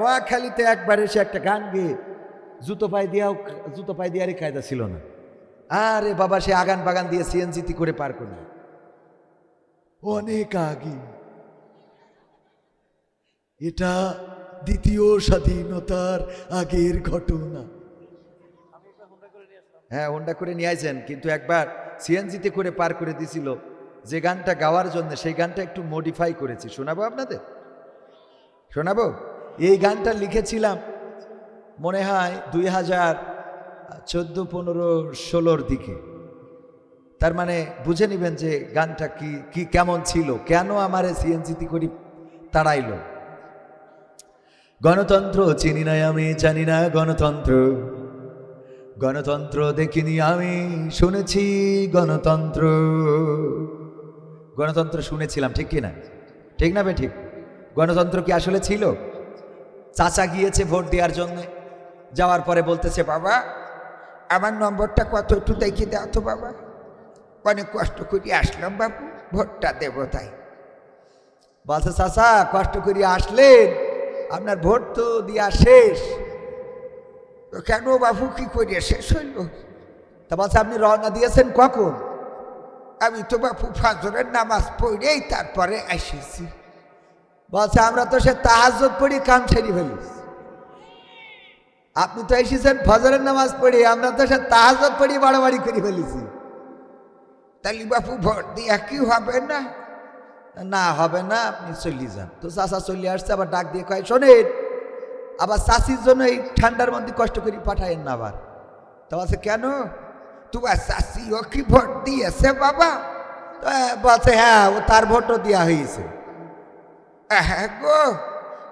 নোয়াখালীতে একবার এসে একটা গান গেয়ে জুতো পায়ে দিয়াও, জুতো পায়ে দিয়ারই কায়দা ছিল না। আরে বাবা, সে আগান বাগান দিয়ে সিএনজিটি করে পার করি অনেক আগে। এটা দ্বিতীয় স্বাধীনতার আগের ঘটনা। হ্যাঁ হোন্ডা করে নিয়ে আসেন কিন্তু একবার সিএনজিতে করে পার করে দিছিল। যে গানটা গাওয়ার জন্য, সেই গানটা একটু মডিফাই করেছি। শোনাবো আপনাদের? শোনাবো? এই গানটা লিখেছিলাম, মনে হয় দুই হাজার চোদ্দ, পনেরো, ষোলোর দিকে। তার মানে বুঝে নেবেন যে গানটা কি কি কেমন ছিল, কেন আমার সিএনজিতে করি তাড়াইল। গণতন্ত্র চিনি না আমি, জানি না গণতন্ত্র। গণতন্ত্র দেখিনি আমি, শুনেছি গণতন্ত্র। গণতন্ত্র শুনেছিলাম, ঠিক কি না? ঠিক না বে, ঠিক। গণতন্ত্র কি আসলে ছিল? চাচা গিয়েছে ভোট দেওয়ার জন্য। যাওয়ার পরে বলতেছে, বাবা, আমার নম্বরটা কত একটু দেখি দাও তো বাবা। অনেক কষ্ট করে আসলাম বাবু ভোটটা দেবো তাই। বলছে, চাচা, কষ্ট করে আসলেন, আপনার ভোট তো দিয়া শেষ। তো কেন বাবু কি করে শেষ হইল? তা বলছে, আপনি রওনা দিয়েছেন কখন? আমি তো বাপু ফাজরের নামাজ পড়েই তারপরে এসেছি। বলছে, আমরা তো সে তাহাজত পড়ি কাম ছেড়ে ফেলিস আপনি তো এসেছেন ফজরের নামাজ পড়ি, আমরা তো সে তাহাজত পড়ি, বাড়াবাড়ি করে ফেলেছি। তাহলে বাপু, ভোট দিয়ে কি হবে না? না, হবে না, আপনি চলে যান। তো চাষা চলে আসছে, আবার ডাক দিয়ে কয়, শোনেন, আবার চাষির জন্য এই ঠান্ডার মধ্যে কষ্ট করে পাঠায়েন না আবার। তো বলছে, কেন? তোমার ও কি ভোট দিয়েছে বাবা? বলছে হ্যাঁ ও তার ভোটও দেওয়া হয়েছে। হ্যাঁ গো,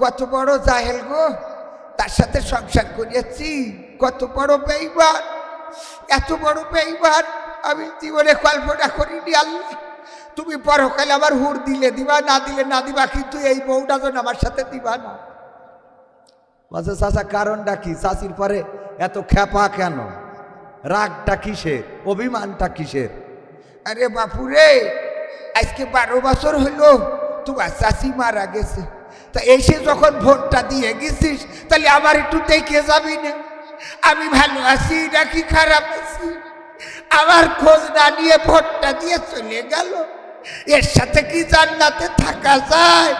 কত বড় জাহেল গো। তার সাথে সংসার করিয়েছি, কত বড় বেইমান, এত বড় বেইমান। আমি জীবনে কল্পনা করিনি আল্লাহ, তুমি পরকালে আমার হুর দিলে দিবা, না দিলে না দিবা, কিন্তু এই বউটা যেন আমার সাথে দিবা না। বলছে চাষা কারণটা কি? চাষির পরে এত খ্যাপা কেন? রাগটা কিসের? অভিমানটা কিসের? আরে বাপুরে, আজকে বারো বছর হইল তোমার চাষি মারা গেছে। তা এসে যখন ভোটটা দিয়ে গেছিস, তাহলে আমার একটু দেখে যাবি না। আমি ভালো আছি নাকি খারাপ আছি? আমার খোঁজ না নিয়ে ভোটটা দিয়ে চলে গেল। এর সাথে কি জান্নাতে থাকা যায়?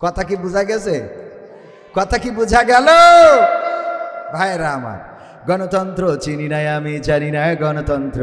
কথা কি বোঝা গেছে? কথা কি বোঝা গেল? ভাইরা আমার, গণতন্ত্র চিনি নাই আমি, জানি না গণতন্ত্র।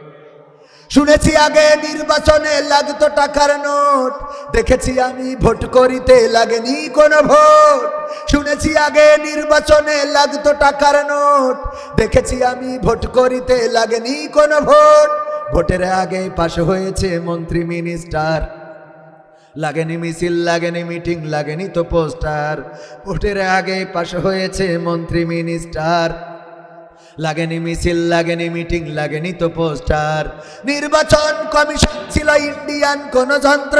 শুনেছি আগে নির্বাচনে লাগতো টাকার নোট। দেখেছি আমি ভোট করিতে লাগেনি কোনো ভোট। শুনেছি আগে নির্বাচনে লাগতো টাকার নোট। দেখেছি আমি ভোট করিতে লাগেনি কোনো ভোট। ভোটের আগে পাশ হয়েছে মন্ত্রী, মিনিস্টার। লাগেনি মিছিল, লাগেনি মিটিং, লাগেনি তো পোস্টার। ভোটের আগে পাশ হয়েছে মন্ত্রী, মিনিস্টার। লাগেনি মিছিল, লাগেনি মিটিং, লাগেনি তো পোস্টার। নির্বাচন কমিশন ছিল ইন্ডিয়ান কোন যন্ত্র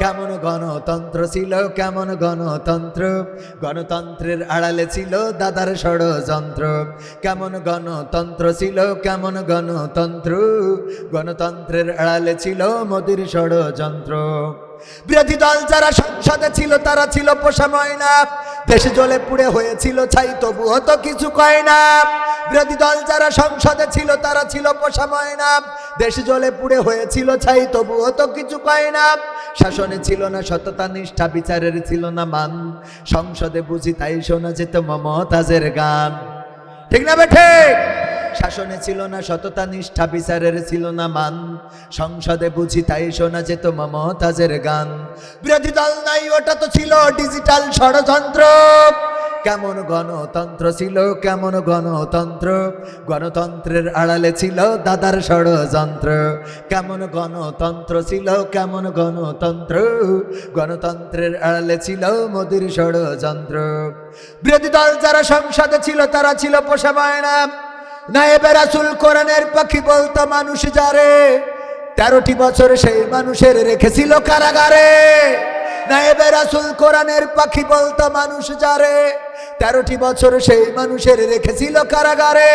কেমন গণতন্ত্র ছিল, কেমন গণতন্ত্র? গণতন্ত্রের আড়ালে ছিল দাদার ষড়যন্ত্র। কেমন গণতন্ত্র ছিল, কেমন গণতন্ত্র? গণতন্ত্রের আড়ালে ছিল মোদির ষড়যন্ত্র। বিরোধী দল যারা সংসদে ছিল, তারা ছিল পোষা ময়না। দেশে জলে পুড়ে হয়েছিল ছাই তবু তো কিছু কয় না। বিরোধী দল যারা সংসদে ছিল, তারা ছিল পোষা ময়না। দেশে জলে পুড়ে হয়েছিল ছাই তবু তো কিছু কয় না। শাসনে ছিল না সততা, নিষ্ঠা, বিচারের ছিল না মান। সংসদে বুঝি তাই শোনা যেত মমতাজের গান। ঠিক না বেঠে শাসনে ছিল না, সততা নিষ্ঠা বিচারের ছিল না মান। সংসদে বুঝি তাই শোনা যেত মমতাজের গান। বিরোধী দল নাই, ওটা তো ছিল ডিজিটাল ষড়যন্ত্র। কেমন গণতন্ত্র ছিল, কেমন গণতন্ত্র। গণতন্ত্রের আড়ালে ছিল দাদার ষড়যন্ত্র। কেমন গণতন্ত্র ছিল, কেমন গণতন্ত্র। গণতন্ত্রের আড়ালে ছিল মোদির ষড়যন্ত্র। বিরোধী দল যারা সংসদে ছিল, তারা ছিল পোষা বায়না। নায়েবে রাসুল কোরআনের পাখি বলতো, মানুষ যারে তেরোটি বছর সেই মানুষের রেখেছিল কারাগারে। নায়েবে রাসুল কোরআনের পাখি বলতো, মানুষ যারে তেরোটি বছর সেই মানুষের রেখেছিল কারাগারে।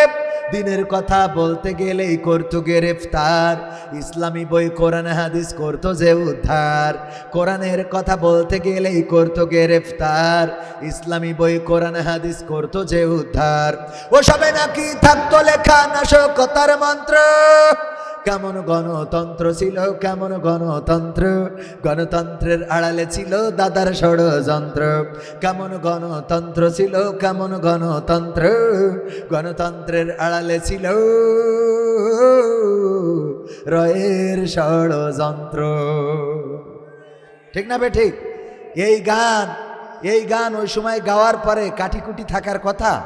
দিনের কথা বলতে গেলেই করতো গ্রেফতার। ইসলামী বই, কোরআন, হাদিস করতো যে উদ্ধার। কোরআনের কথা বলতে গেলেই করতো গ্রেফতার। ইসলামী বই, কোরআন, হাদিস করতো যে উদ্ধার। ও সবে নাকি থাকতো লেখা নাশকতার মন্ত্র? কেমন গণতন্ত্র ছিল, কেমন গণতন্ত্র? গণতন্ত্রের আড়ালে ছিল দাদার ষড়যন্ত্র। কেমন গণতন্ত্র ছিল, কেমন গণতন্ত্র? গণতন্ত্রের আড়ালে ছিল রয়ের ষড়যন্ত্র। ঠিক না বে, ঠিক? এই গান এই গান ওই সময় গাওয়ার পরে কাটিকুটি থাকার কথা?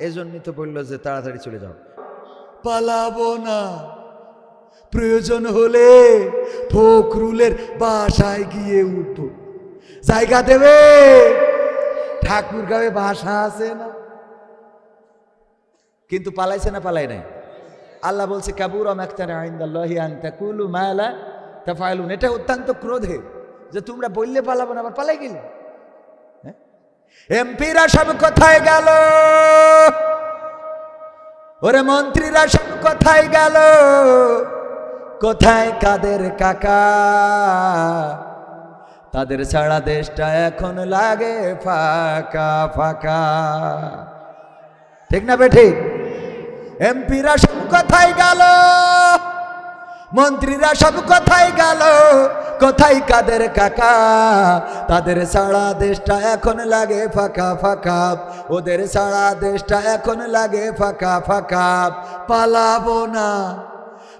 এজন্যই তো বলল যে তাড়াতাড়ি চলে যাও। পালাবো না। প্রয়োজন হলে ফখরুলের বাসায় গিয়ে উঠব। জায়গা দেবে? ঠাকুর গাঁয়ে বাসা আছে না? কিন্তু পালাইছে না পালাই নাই? আল্লাহ বলছে, কাবুর এটা অত্যন্ত ক্রোধে যে তোমরা বললে পালাবো না, আবার পালাই গেলে। এমপিরা সব কোথায় গেল। ওরে মন্ত্রীরা সব কোথায় গেল। কোথায় কাদের কাকা? তাদের ছাড়া দেশটা এখন লাগে ফাঁকা ফাঁকা। ঠিক না বেঠি? এমপিরা সব কোথায় গেল? মন্ত্রীরা সব কোথায় গেল? কোথায় কাদের কাকা? তাদের সারা দেশটা এখন লাগে ফাঁকা ফাঁকা। ওদের সারা দেশটা এখন লাগে ফাঁকা ফাঁকা। পালাবো না।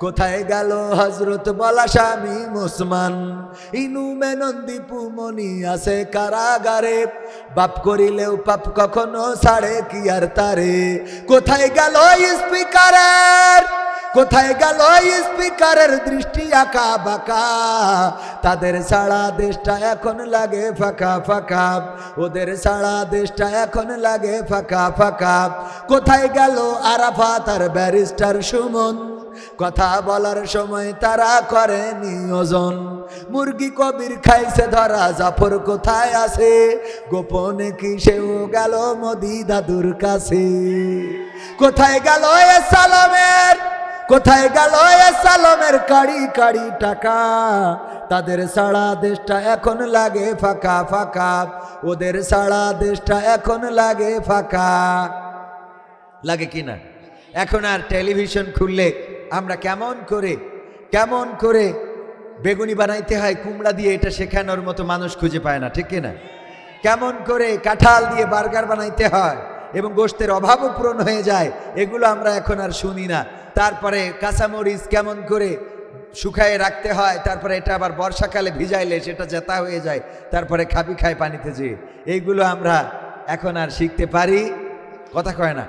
কোথায় গেল হজরত বলা স্বামী মুসমান ইনু মেনন্দি পুমনি আছে কারাগারে। বাপ করিলেও পাপ কখনো ছাড়ে কি আর তারে? কোথায় গেল স্পিকারের? কোথায় গেল স্পিকারের দৃষ্টি আঁকা বাঁকা? তাদের সারা দেশটা এখন লাগে ফাঁকা ফাঁকা। ওদের সারা দেশটা এখন লাগে ফাঁকা ফাঁকা। কোথায় গেল আরাফাত আর ব্যারিস্টার সুমন? কথা বলার সময় তারা করে নিয়োজন মুরগি কবির খাইছে ধরা, জাফর কোথায় আছে? গোপনে কি সেও গেল মোদি দাদুর কাছে? কোথায় গেল এ সালামের, কোথায় গেল এ সালমের কাড়ি কাড়ি টাকা? তাদের সারা দেশটা এখন লাগে ফাঁকা ফাঁকা। ওদের সারা দেশটা এখন লাগে ফাঁকা। লাগে কিনা এখন আর টেলিভিশন খুললে আমরা কেমন করে কেমন করে বেগুনি বানাইতে হয়, কুমড়া দিয়ে এটা শেখানোর মতো মানুষ খুঁজে পায় না, ঠিক না কেমন করে কাঁঠাল দিয়ে বার্গার বানাইতে হয় এবং গোষ্ঠের অভাবও পূরণ হয়ে যায়, এগুলো আমরা এখন আর শুনি না। তারপরে কাঁচামরিচ কেমন করে শুকায়ে রাখতে হয়, তারপরে এটা আবার বর্ষাকালে ভিজাইলে সেটা জেতা হয়ে যায়, তারপরে খাবি খায় পানিতে যেয়ে। এইগুলো আমরা এখন আর শিখতে পারি, কথা কয় না।